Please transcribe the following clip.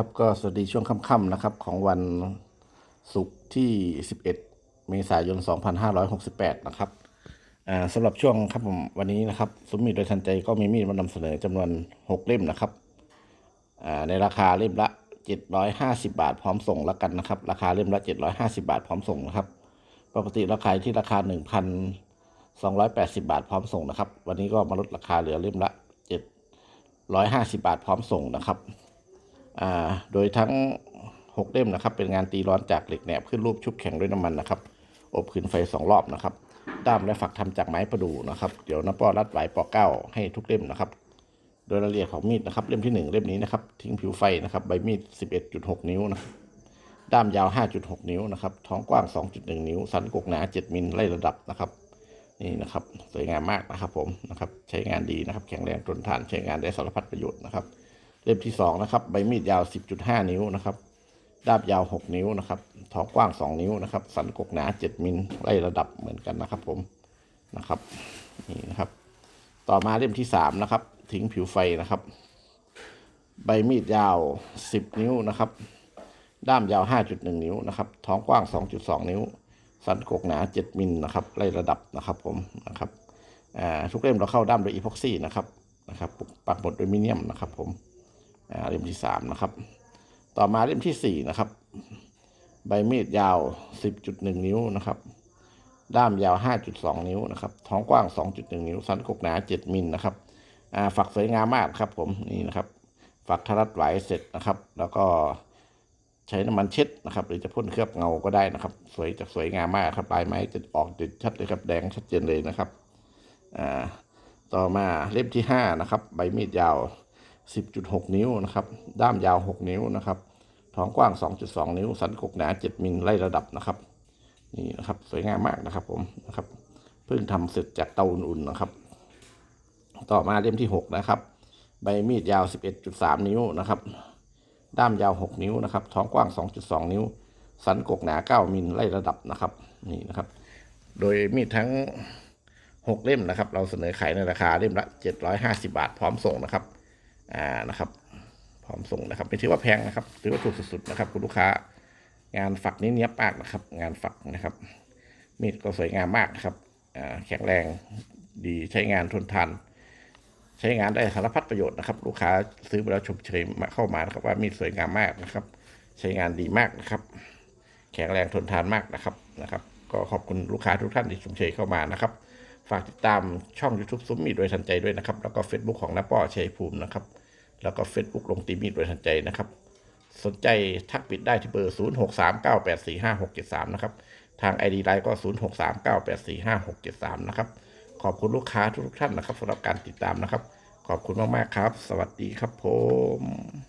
ครับก็สวัสดีช่วงค่ำๆนะครับของวันศุกร์ที่ 11 เมษายน 2568 นะครับสำหรับช่วงครับผมวันนี้นะครับสมมีดโดยทันใจก็มีมีดมานำเสนอจำนวน 6 เล่มนะครับในราคาเล่มละ 750 บาทพร้อมส่งแล้วกันนะครับ ราคาเล่มละ 750 บาทพร้อมส่งนะครับ ปกติราคาที่ราคา 1,280 บาทพร้อมส่งนะครับ วันนี้ก็มาลดราคาเหลือเล่มละ 750 บาทพร้อมส่งนะครับ โดยทั้ง 6 เล่มนะครับ เป็นงานตีร้อนจากเหล็กแหนบขึ้นรูปชุบแข็งด้วยน้ำมันนะครับ อบขึ้นไฟ 2 รอบนะครับ ด้ามและฝักทำจากไม้ประดู่นะครับ เดี๋ยวน้าป้อรัดไหวปอเก้าให้ทุกเล่มนะครับ โดยรายละเอียดของมีดนะครับ เล่มที่ 1 เล่มนี้นะครับ ทิ้งผิวไฟนะครับ ใบมีด 11.6 นิ้วนะด้ามยาว 5.6 นิ้วนะครับ ท้องกว้าง 2.1 นิ้ว สันกกหนา 7 มิลไล่ระดับนะครับ นี่นะครับ สวยงามมากนะครับผมนะครับ ใช้งานดีนะครับ แข็งแรงทนทาน ใช้งานได้สารพัดประโยชน์นะครับ เล่มที่สองนะครับ ใบมีดยาว 10.5 นิ้วนะครับด้ามยาว 6 นิ้วนะครับท้องกว้าง 2 นิ้วนะครับ สันกกหนา 7 มิลไล่ระดับเหมือนกันนะครับ ผมนะครับนี่นะครับ ต่อมาเล่มที่สามนะครับ ทิ้งผิวไฟนะครับ ใบมีดยาว 10 นิ้วนะครับ ด้ามยาว 5.1 นิ้วนะครับ ท้องกว้าง 2.2 นิ้ว สันกกหนา 7 มิลนะครับ ไล่ระดับนะครับผมนะครับทุกเล่มเราเข้าด้ามโดยอีพ็อกซี่นะครับนะครับปักหมดด้วยมิเนียมนะครับผม เล่มที่สามนะครับ ต่อมาเล่มที่สี่นะครับ ใบมีดยาว10.1นิ้วนะครับ ด้ามยาว5.2นิ้วนะครับ ท้องกว้าง2.1นิ้ว สันกกหนา7มิลนะครับอ่าฝักสวยงามมากครับ ผมนี่นะครับฝักทะลัดไหวเสร็จนะครับ แล้วก็ใช้น้ำมันเช็ดนะครับ หรือจะพ่นเคลือบเงาก็ได้นะครับ สวยจะสวยงามมากครับปลายไม้จะออกติดชัดเลยครับแดงชัดเจนเลยนะครับอ่าต่อมาเล่มที่ห้านะครับ ใบมีดยาว 10.6 นิ้วนะครับ ด้ามยาว 6 นิ้วนะครับ ท้องกว้าง 2.2 นิ้ว สันกกหนา 7 มิลไล่ระดับนะครับ นี่นะครับ สวยงามมากนะครับ ผมนะครับ เพิ่งทำเสร็จจากเตาอุ่นๆนะครับ ต่อมาเล่มที่ 6 นะครับ ใบมีดยาว 11.3 นิ้วนะครับ ด้ามยาว 6 นิ้วนะครับ ท้องกว้าง 2.2 นิ้ว สันกกหนา 9 มิลไล่ระดับนะครับ นี่นะครับ โดยมีดทั้ง 6 เล่มนะครับ เราเสนอขายในราคาเล่มละ 750 บาท พร้อมส่งนะครับ อ่านะครับ พร้อมส่งนะครับ ไม่ถือว่าแพงนะครับ ถือว่าถูกสุดๆนะครับ คุณลูกค้า งานฝักนี้เนี้ยบมากนะครับ งานฝักนะครับ มีดก็สวยงามมากนะครับอ่าแข็งแรงดีใช้งานทนทานใช้งานได้สารพัดประโยชน์นะครับ ลูกค้าซื้อไปแล้วชมเชยมาเข้ามานะครับ ว่ามีดสวยงามมากนะครับ ใช้งานดีมากนะครับ แข็งแรงทนทานมากนะครับนะครับ ก็ขอบคุณลูกค้าทุกท่านที่ชมเชยเข้ามานะครับ ฝากติดตามช่อง YouTube ซุ้มมีดโดยทันใจด้วยนะครับ แล้วก็ Facebook ของน้าป้อชัยภูมินะครับ แล้วก็ Facebook ลงตีมีดโดยทันใจนะครับ สนใจทักปิดได้ที่เบอร์ 0639845673 นะครับ ทาง ID ไลน์ก็ 0639845673 นะครับ ขอบคุณลูกค้าทุกท่านนะครับสำหรับการติดตามนะครับ ขอบคุณมาก ๆ ครับ สวัสดีครับผม